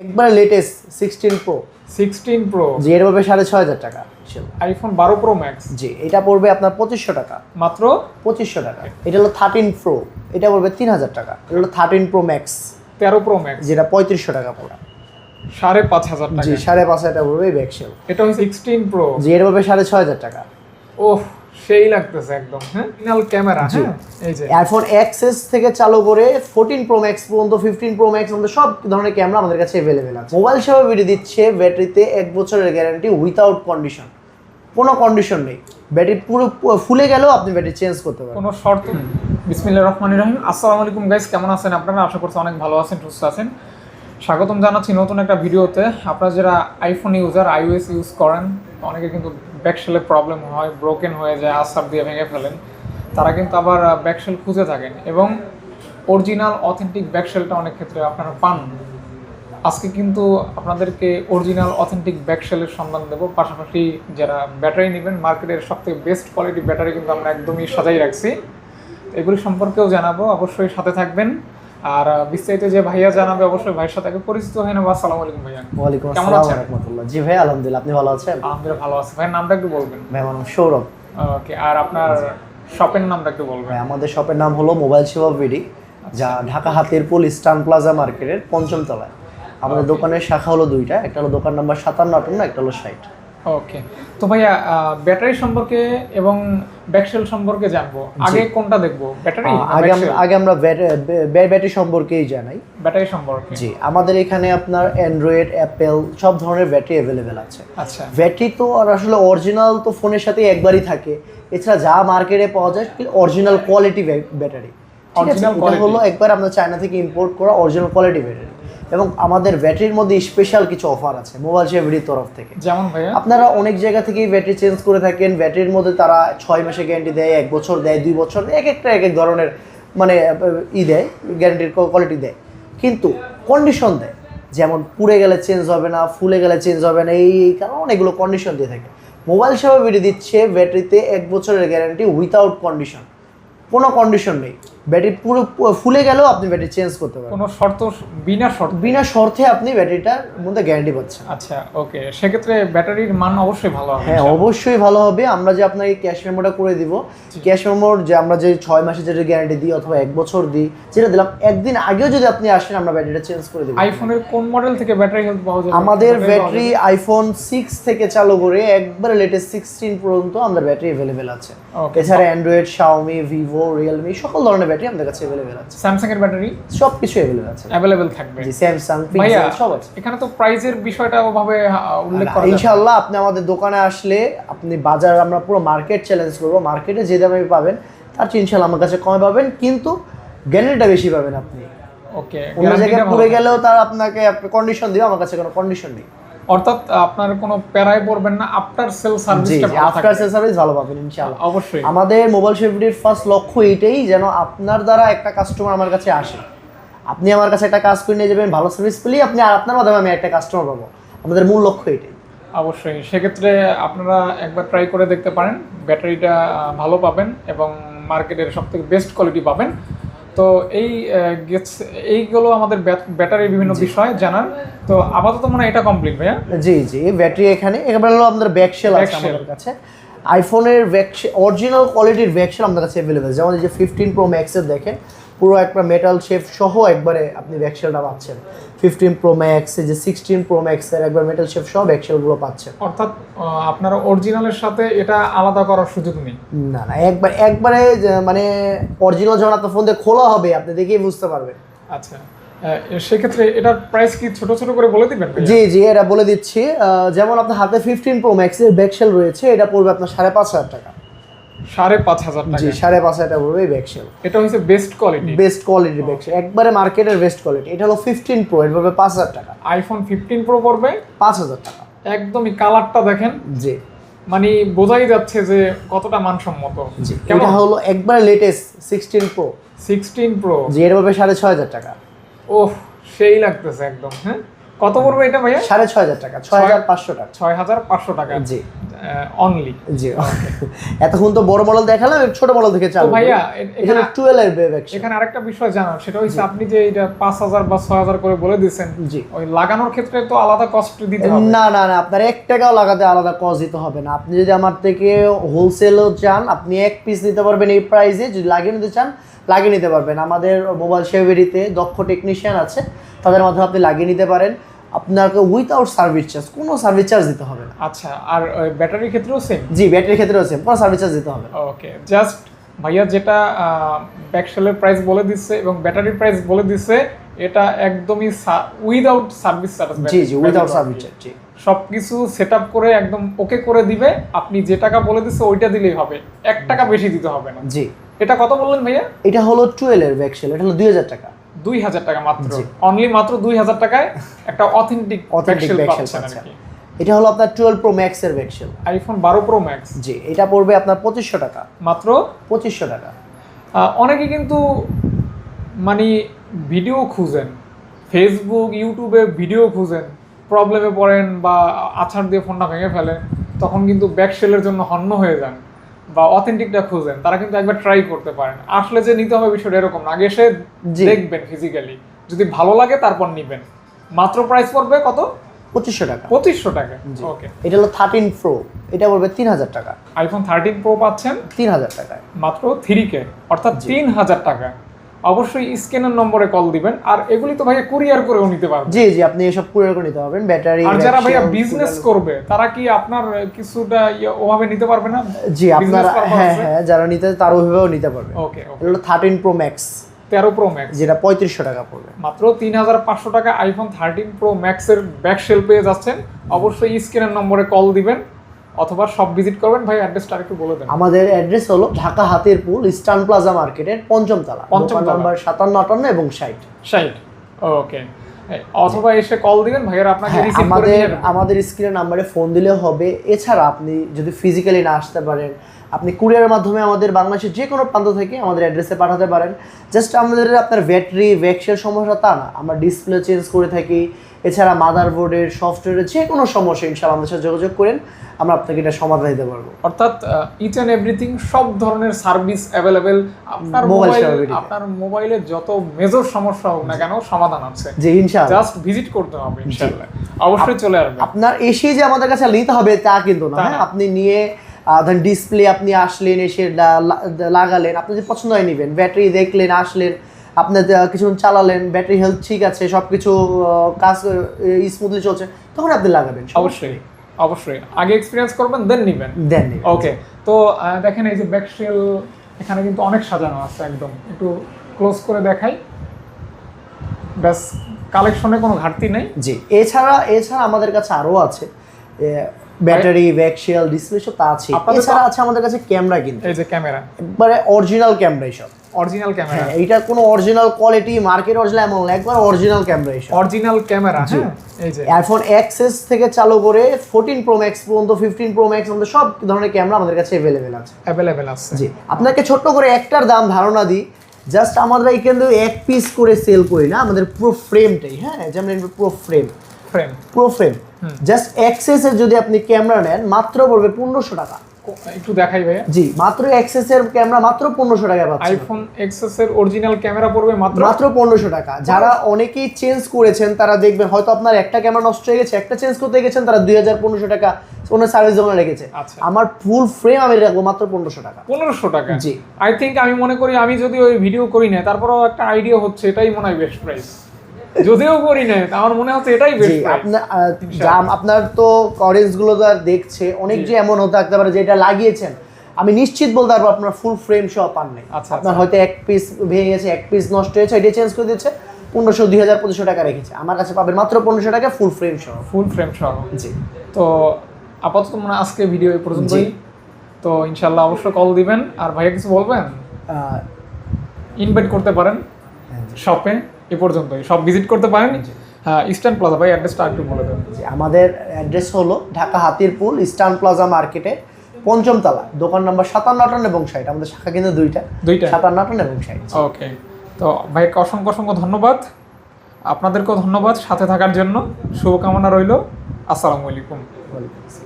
একবার latest sixteen pro sixteen pro জি এটা পড়বে সাড়ে ছয় হাজার টাকা আইফোন বারো প্রো ম্যাক্স জি এটা পড়বে আপনার পঁচিশশো টাকা। মাত্র? পঁচিশশো টাকা। এটা হলো থার্টিন প্রো এটা পড়বে তিন হাজার টাকা। এটা হলো থার্টিন প্রো ম্যাক্স তেরো প্রো ম্যাক্স যেটা পঁয়ত্রিশশো টাকা পড়া সাড়ে পাঁচ হাজার টাকা। জি সাড়ে পাঁচ হাজার টাকা পড়বে ব্যাকসেল এটা হচ্ছে সিক্সটিন প্রো জি এটা পড়বে সাড়ে ছয় হাজার টাকা। ওহ সেই লাগতেছে একদম হ্যাঁ? ফিনাল ক্যামেরা হ্যাঁ? এই যে। আইফোন এক্সএস থেকে চালু করে ফোরটিন প্রো ম্যাক্স পর্যন্ত ফিফটিন প্রো ম্যাক্স পর্যন্ত সব ধরনের ক্যামেরা আমাদের কাছে অ্যাভেলেবেল আছে। মোবাইল সেবা ভিডিও দিচ্ছে ব্যাটারিতে এক বছরের গ্যারান্টি উইথাউট কন্ডিশন কোনো কন্ডিশন নেই। ব্যাটারি পুরো ফুলে গেলেও আপনি ব্যাটারি চেঞ্জ করতে পারবেন। কোনো শর্ত নেই। বিসমিল্লাহ রহমান রহিম। আসসালামু আলাইকুম গাইস কেমন আছেন আপনারা? আশা করছি অনেক ভালো আছেন সুস্থ আছেন। স্বাগতম জানাচ্ছি নতুন একটা ভিডিওতে আপনারা যারা আইফোন ইউজার আইওএস ইউজ করেন অনেকে কিন্তু ব্যাকশেলে প্রবলেম হয় ব্রোকেন হয়ে যায়, আসার দিয়ে ভেঙে ফেলেন, তারা কিন্তু আবার ব্যাকশেল খুঁজে থাকেন এবং অরিজিনাল অথেন্টিক ব্যাকশেলটা অনেক ক্ষেত্রে আপনারা পান। আজকে কিন্তু আপনাদেরকে অরিজিনাল অথেন্টিক ব্যাকশেলের সন্ধান দেবো। পাশাপাশি যারা ব্যাটারি নেবেন মার্কেটের সবথেকে বেস্ট কোয়ালিটি ব্যাটারি কিন্তু আমরা একদমই সাজাই রাখছি। এগুলি সম্পর্কেও জানাব। অবশ্যই সাথে থাকবেন। আর বিস্তারিত যে ভাইয়া জানাবে অবশ্যই ভাইয়ের সাথে আগে পরিচিত হয়ে নেব। আসসালামু আলাইকুম ভাইয়া। ওয়ালাইকুম আসসালাম আছেন? রহমতুল্লাহ। জি ভাই আলহামদুলিল্লাহ আপনি ভালো আছেন? আলহামদুলিল্লাহ ভালো আছে। ভাইয়ের নামটা একটু বলবেন। ভাই আমার নাম সৌরভ। ওকে আর আপনার শপের নামটা একটু বলবেন। ভাই আমাদের শপের নাম হলো মোবাইল সেবা বিডি যা ঢাকা হাতের পুল স্টান প্লাজা মার্কেটের পঞ্চম তলায়। আমাদের দোকানের শাখা হলো দুইটা একটা হলো দোকান নাম্বার সাতান্ন আটান্ন একটা হলো ষাট। ওকে তো ভাইয়া ব্যাটারি সম্পর্কে এবং ব্যাকসেল সম্পর্কে জানব। আগে কোনটা দেখব? ব্যাটারি আগে আমরা আগে আমরা ব্যাটারি সম্পর্কেই জানাই। ব্যাটারি সম্পর্কে। জি আমাদের এখানে আপনার অ্যান্ড্রয়েড অ্যাপেল সব ধরনের ব্যাটারি অ্যাভেলেবেল আছে। আচ্ছা। ব্যাটারি তো আর আসলে অরিজিনাল তো ফোনের সাথে একবারই থাকে। এছাড়া যা মার্কেটে পাওয়া যায় অরিজিনাল কোয়ালিটি ব্যাটারি এটা হলো একবার আমরা চায়না থেকে ইম্পোর্ট করা অরিজিনাল কোয়ালিটি ব্যাটারি এবং আমাদের ব্যাটারির মধ্যে স্পেশাল কিছু অফার আছে মোবাইল সেভিডির তরফ থেকে। যেমন ভাইয়া? আপনারা অনেক জায়গা থেকেই ব্যাটারি চেঞ্জ করে থাকেন ব্যাটারির মধ্যে তারা ছয় মাসে গ্যারান্টি দেয় এক বছর দেয় দুই বছর এক একটা এক এক ধরনের মানে ই দেয় গ্যারান্টির কোয়ালিটি দেয়। কিন্তু কন্ডিশন দেয়। যেমন পুড়ে গেলে চেঞ্জ হবে না ফুলে গেলে চেঞ্জ হবে না এই এই কারণ অনেকগুলো কন্ডিশন দিয়ে থাকে। মোবাইল সেবা ভিডিও দিচ্ছে ব্যাটারিতে এক বছরের গ্যারান্টি উইথাউট কন্ডিশন কোনো কন্ডিশন নেই। ব্যাটারি পুরো ফুলে গেলেও আপনি ব্যাটারি চেঞ্জ করতে পারেন কোনো শর্ত বিনা শর্ত? বিনা শর্তে আপনি ব্যাটারিটার মধ্যে গ্যারান্টি পাচ্ছেন। আচ্ছা ওকে সেক্ষেত্রে ব্যাটারির মান অবশ্যই ভালো হবে হ্যাঁ অবশ্যই ভালো হবে। আমরা যে আপনাকে ক্যাশ মেমোটা করে দিব ক্যাশ মেমোর যে আমরা যে ছয় মাসের যেটা গ্যারান্টি দিই অথবা এক বছর দিই যেটা দিলাম একদিন আগেও যদি আপনি আসেন আমরা ব্যাটারিটা চেঞ্জ করে দিব। আইফোনের কোন মডেল থেকে ব্যাটারি হেলথ পাওয়া যাবে? আমাদের ব্যাটারি আইফোন সিক্স থেকে চালু করে একবারে লেটেস্ট সিক্সটিন পর্যন্ত আমাদের ব্যাটারি অ্যাভেলেবেল আছে. এছাড়া অ্যান্ড্রয়েড শাওমি ভিভো রিয়েলমি সকল ধরনের ব্যাটারি আমাদের কাছে অ্যাভেলেবেল আছে। স্যামসাং এর ব্যাটারি? সব কিছু অ্যাভেলেবেল আছে। অ্যাভেলেবেল থাকবে। জি স্যামসাং পিক্সেল সব আছে। এখানে তো প্রাইজের বিষয়টা ওভাবে উল্লেখ করা না। আপনি আমাদের দোকানে আসলে আপনি বাজার আমরা পুরো মার্কেট চ্যালেঞ্জ করব। মার্কেটে যে দামে পাবেন তার চেয়ে ইনশাল্লাহ আমার কাছে কমে পাবেন কিন্তু গ্যারান্টিটা বেশি পাবেন আপনি। ওকে অন্য জায়গায় পুড়ে গেলেও তার আপনাকে কন্ডিশন দিবে আমার কাছে কোনো কন্ডিশন নেই। অর্থাৎ আপনার কোনো প্যারায় পড়বেন না আফটার সেল সার্ভিসটা আফটার সেল সার্ভিস ভালো পাবেন ইনশাল্লাহ অবশ্যই। আমাদের মোবাইল সেফটির ফার্স্ট লক্ষ্য এটাই যেন আপনার দ্বারা একটা কাস্টমার আমার কাছে আসে। আপনি আমার কাছে একটা কাজ করে নিয়ে যাবেন ভালো সার্ভিস পেলেই আপনি আর আপনার মাধ্যমে আমি একটা কাস্টমার পাবো। আমাদের মূল লক্ষ্য এটাই। অবশ্যই সেক্ষেত্রে আপনারা একবার ট্রাই করে দেখতে পারেন ব্যাটারিটা ভালো পাবেন এবং মার্কেটের সব থেকে বেস্ট কোয়ালিটি পাবেন। তো এই গেটস এইগুলো আমাদের ব্যাটারির বিভিন্ন বিষয় জানার। তো আপাতত মনে হয় এটা কমপ্লিট ভাইয়া? জি জি ব্যাটারি এখানে। এবার হলো আমাদের ব্যাকশেল আছে। আমাদের কাছে। আইফোনের ব্যাকশে অরিজিনাল কোয়ালিটির ব্যাকশেল আমাদের কাছে অ্যাভেলেবেল যেমন এই যে ফিফটিন প্রো ম্যাক্সের দেখেন পুরো একটা মেটাল শেপ সহ একবারে আপনি ব্যাকশেলটা পাচ্ছেন। ফিফটিন প্রো ম্যাক্স যে সিক্সটিন প্রো ম্যাক্সের একবার মেটাল শেপ সহ ব্যাকশেলগুলো পাচ্ছেন। অর্থাৎ আপনারা অরিজিনালের সাথে এটা আলাদা করার সুযোগ নেই। না না একবার একবারে মানে অরিজিনাল যখন আপনার ফোন দিয়ে খোলা হবে আপনি দেখেই বুঝতে পারবেন। আচ্ছা সেক্ষেত্রে এটার প্রাইস কি ছোট ছোট করে বলে দিবেন জি জি এটা বলে দিচ্ছি। যেমন আপনার হাতে ফিফটিন প্রো ম্যাক্সের ব্যাকশেল রয়েছে এটা পড়বে আপনার সাড়ে পাঁচ হাজার টাকা। সাড়ে পাঁচ হাজার টাকা। জি সাড়ে পাঁচ হাজার টাকা পড়বে এই ব্যাকশেল এটা হচ্ছে বেস্ট কোয়ালিটি বেস্ট কোয়ালিটির ব্যাকশেল একবারে মার্কেটের বেস্ট কোয়ালিটি এটা হলো ফিফটিন প্রো এটা পড়বে পাঁচ হাজার টাকা। আইফোন ফিফটিন প্রো পড়বে? পাঁচ হাজার টাকা। একদমই কালারটা দেখেন। জি। মানে বোঝাই যাচ্ছে যে কতটা মানসম্মত। এটা হলো একবারে latest sixteen pro sixteen pro জি এটা পড়বে সাড়ে ছয় হাজার টাকা। ওহ সেই লাগতেছে একদম হ্যাঁ? কত পড়বে এটা ভাইয়া? সাড়ে ছয় হাজার টাকা ছয় হাজার পাঁচশো টাকা। ছয় হাজার পাঁচশো টাকা। জি। অনলি জি। এতক্ষণ তো বড় মডেল দেখালাম ছোট মডেল থেকে চালু ভাইয়া, এখানে টুয়েলভ এর বেভ এখানে আরেকটা বিষয় জানার সেটা হচ্ছে আপনি যে এটা পাঁচ হাজার বা ছয় হাজার করে বলে দিচ্ছেন জি। ওই লাগানোর ক্ষেত্রে তো আলাদা কষ্ট দিতে হবে। না না না আপনার এক টাকাও লাগাতে আলাদা কজ দিতে হবে না। আপনি যদি আমার থেকে হোলসেলও চান আপনি এক পিস নিতে পারবেন এই প্রাইসে যদি লাগিয়ে নিতে চান লাগিয়ে নিতে পারবেন। আমাদের মোবাইল সেভেরিতে দক্ষ টেকনিশিয়ান আছে তাদের মাধ্যমে আপনি লাগিয়ে নিতে পারেন। আপনাকে উইথআউট সার্ভিস চার্জ কোনো সার্ভিস চার্জ দিতে হবে না। আচ্ছা আর ব্যাটারির ক্ষেত্রেও সেম জি ব্যাটারির ক্ষেত্রেও সেম কোনো সার্ভিস চার্জ দিতে হবে ওকে জাস্ট ভাইয়া যেটা ব্যাকশেলের প্রাইস বলে দিচ্ছে এবং ব্যাটারির প্রাইস বলে দিচ্ছে এটা একদমই উইদাউট সার্ভিস চার্জ জি জি উইথাউট সার্ভিস চার্জ জি। সবকিছু সেট আপ করে একদম ওকে করে দিবে আপনি যে টাকা বলে দিচ্ছে ওইটা দিলেই হবে। এক টাকা বেশি দিতে হবে না। জি। এটা কত বললেন ভাইয়া? এটা হলো টুয়েলভ এর ব্যাকসেল এটা হলো দুই হাজার টাকা। দুই হাজার টাকা মাত্র। অনলি মাত্র দুই হাজার টাকায় একটা অথেন্টিক Authentic ব্যাকশেল পাচ্ছেন। কি এটা হলো আপনার টুয়েলভ প্রো ম্যাক্স এর ব্যাকসেল আইফোন বারো প্রো ম্যাক্স জি এটা পড়বে আপনার পঁচিশশো টাকা। মাত্র? পঁচিশশো টাকা। অনেকে কিন্তু মানে ভিডিও খুঁজেন ফেসবুক ইউটিউবে ভিডিও খুঁজেন প্রবলেমে পড়েন বা আছাড় দিয়ে ফোনটা ভেঙে ফেলেন তখন কিন্তু ব্যাকসেলের জন্য হন্য হয়ে যান। বা অথেন্টিকটা খুঁজেন তারা কিন্তু একবার ট্রাই করতে পারেন। আসলে যে নিতে হবে বিষয়টা এরকম না আগে এসে দেখবেন ফিজিক্যালি যদি ভালো লাগে তারপর নিবেন। মাত্র প্রাইস পড়বে কত? পঁচিশশো টাকা। পঁচিশশো টাকা ওকে এটা হলো থার্টিন প্রো এটা পড়বে তিন হাজার টাকা। আইফোন থার্টিন প্রো পাচ্ছেন? তিন হাজার টাকায়। মাত্র থ্রি কে অর্থাৎ তিন হাজার টাকা। অবশ্যই স্ক্যানের নম্বরে কল দিবেন। আর এগুলি তো ভাইয়া কুরিয়ার করেও নিতে পারবেন। জি জি আপনি এসব কুরিয়ার করে নিতে পারবেন। ব্যাটারি আর যারা ভাইয়া বিজনেস করবে তারা কি আপনার কিছুটা ইয়ে ওভাবে নিতে পারবে না? জি আপনারা হ্যাঁ হ্যাঁ যারা নিতে তারা ওভাবেও নিতে পারবে। ওকে এটা হলো থার্টিন প্রো ম্যাক্স তেরো প্রো ম্যাক্স যেটা পঁয়ত্রিশশো টাকা পড়বে। মাত্র তিন হাজার পাঁচশো টাকা আইফোন থার্টিন প্রো ম্যাক্সের ব্যাক সেল পেয়ে যাচ্ছেন। অবশ্যই স্ক্যানের নম্বরে কল দিবেন। অথবা সব ভিজিট করবেন। ভাই অ্যাড্রেসটা একটু বলে দেন। আমাদের অ্যাড্রেস হলো ঢাকা হাতের পুল ইস্টার্ন প্লাজা মার্কেটের পঞ্চম তলা পঞ্চম। নাম্বার সাতান্ন আটান্ন এবং ষাট। সাইট ওকে অথবা এসে কল দিবেন। ভাইয়ের আপনাকে হ্যাঁ, রিসিভ করে আমাদের আমাদের স্ক্রিনের নাম্বারে ফোন দিলে হবে। এছাড়া আপনি যদি ফিজিক্যালি না আসতে পারেন আপনি কুরিয়ারের মাধ্যমে আমাদের বাংলাদেশের যে কোনো প্রান্ত থেকে আমাদের অ্যাড্রেসে পাঠাতে পারেন। জাস্ট আমাদের আপনার ব্যাটারি ভ্যাক্সের সমস্যা তা না। আমরা ডিসপ্লে চেঞ্জ করে থাকি। এছাড়া মাদারবোর্ডের সফটওয়্যারের যে কোনো সমস্যা ইনশাআল্লাহ আমাদের সাথে যোগাযোগ করেন আমরা আপনাকে এটা সমাধান দিতে পারব। অর্থাৎ ইচ অ্যান্ড এভরিথিং সব ধরনের সার্ভিস অ্যাভেলেবেল আপনার মোবাইল আপনার মোবাইলে যত মেজর সমস্যা হোক না কেন সমাধান আছে। যে ইনশাআল্লাহ। জাস্ট ভিজিট করতে হবে ইনশাআল্লাহ। অবশ্যই চলে আসবে আপনার এসে যে আমাদের কাছে নিতে হবে তা কিন্তু না হ্যাঁ। আপনি নিয়ে ধরেন ডিসপ্লে আপনি আসলেন এসে লাগালেন আপনি যদি পছন্দ হয় নেবেন ব্যাটারি দেখলেন আসলেন আপনার আহ, কিছুক্ষণ চালালেন ব্যাটারি হেলথ ঠিক আছে সব কিছু কাজ স্মুথলি চলছে তখন আপনি লাগাবেন অবশ্যই অবশ্যই। আগে এক্সপিরিয়েন্স করবেন দেন নিবেন। দেন। ওকে তো দেখেন এই যে ব্যাকশেল এখানে কিন্তু অনেক সাজানো আছে একদম। একটু ক্লোজ করে দেখাই। ব্যাস কালেকশনে কোনো ঘাটতি নেই। জি এছাড়া এছাড়া আমাদের কাছে আরও আছে ব্যাটারি ব্যাকশেল ডিসপ্লে সব তা আছে। এছাড়া আছে আমাদের কাছে ক্যামেরা কিন্তু। এই যে ক্যামেরা। একবারে অরিজিনাল ক্যামেরা সব। অরিজিনাল ক্যামেরা হ্যাঁ এইটা কোনো অরিজিনাল কোয়ালিটি মার্কেট অরিজিনাল এমন একবার অরিজিনাল ক্যামেরা সব অরিজিনাল ক্যামেরা হ্যাঁ এই যে। আইফোন এক্সএস থেকে চালু করে ফোরটিন প্রো ম্যাক্স পর্যন্ত ফিফটিন প্রো ম্যাক্স আমাদের সব ধরনের ক্যামেরা আমাদের কাছে অ্যাভেলেবেল আছে। অ্যাভেলেবেল আছে। জি আপনাকে ছোট্ট করে একটার দাম ধারণা দিই। জাস্ট আমরা এখানে এক পিস করে সেল করি না আমাদের পুরো ফ্রেমটাই হ্যাঁ যেমন পুরো ফ্রেম ফ্রেম পুরো ফ্রেম জাস্ট এক্সেসের যদি আপনি ক্যামেরা নেন মাত্র পড়বে পনেরোশো টাকা। একটু দেখাই ভাইয়া। জি মাত্র এক্সেসের ক্যামেরা মাত্র পনেরোশো টাকা পাচ্ছেন। আইফোন এক্সএস এর অরিজিনাল ক্যামেরা পড়বে মাত্র? মাত্র পনেরোশো টাকা। যারা অনেকেই চেঞ্জ করেছেন তারা দেখবেন হয়তো আপনার একটা ক্যামেরা নষ্ট হয়ে গেছে একটা চেঞ্জ করতে গেছেন তারা দুই হাজার পনেরোশো টাকা ওনার সার্ভিস জমা রেখেছে। আচ্ছা। আমার ফুল ফ্রেম আমি রাখব মাত্র পনেরোশো টাকা। পনেরোশো টাকা? জি। আই থিংক আমি মনে করি আমি যদি ওই ভিডিও করি না তারপরেও একটা আইডিয়া হচ্ছে এটাই মনে হয় বেস্ট প্রাইস যদিও করি না আমার মনে হচ্ছে এটাই বেস্ট আপনার আপনার তো অডিয়েন্সগুলো তো আর দেখছে অনেক যে এমন হতে থাকতে পারে যে এটা লাগিয়েছেন। আমি নিশ্চিত বলতে পারব আপনার ফুল ফ্রেম সহ পান নাই। আচ্ছা, আপনার হয়তো এক পিস ভেঙে গেছে এক পিস নষ্ট হয়েছে এটা চেঞ্জ করে দিচ্ছে পনেরোশো দুই হাজার পঁচিশশো টাকা রেখেছে। আমার কাছে পাবেন মাত্র পনেরোশো টাকা ফুল ফ্রেম সহ। ফুল ফ্রেম সহ। জি। তো আপাতত মনে হয় আজকে ভিডিও এই পর্যন্তই। তো ইনশাল্লাহ অবশ্যই কল দিবেন। আর ভাইয়া কিছু বলবেন? ইনভাইট করতে পারেন শপে এ পর্যন্তই। সব ভিজিট করতে পারেন। হ্যাঁ ইস্টার্ন প্লাজা ভাই অ্যাড্রেসটা একটু বলে দেবেন জি, আমাদের অ্যাড্রেস হলো ঢাকা হাতিরপুল ইস্টার্ন প্লাজা মার্কেটে পঞ্চম তলা দোকান নাম্বার সাতান্ন আটান্ন এবং ষাট। আমাদের শাখা কিন্তু দুইটা। দুইটা। সাতান্ন আটান্ন এবং ষাট। ওকে তো ভাইকে অসংখ্য অসংখ্য ধন্যবাদ। আপনাদেরকেও ধন্যবাদ সাথে থাকার জন্য। শুভকামনা রইল। আসসালামু আলাইকুম। ওয়ালাইকুম আসসালাম।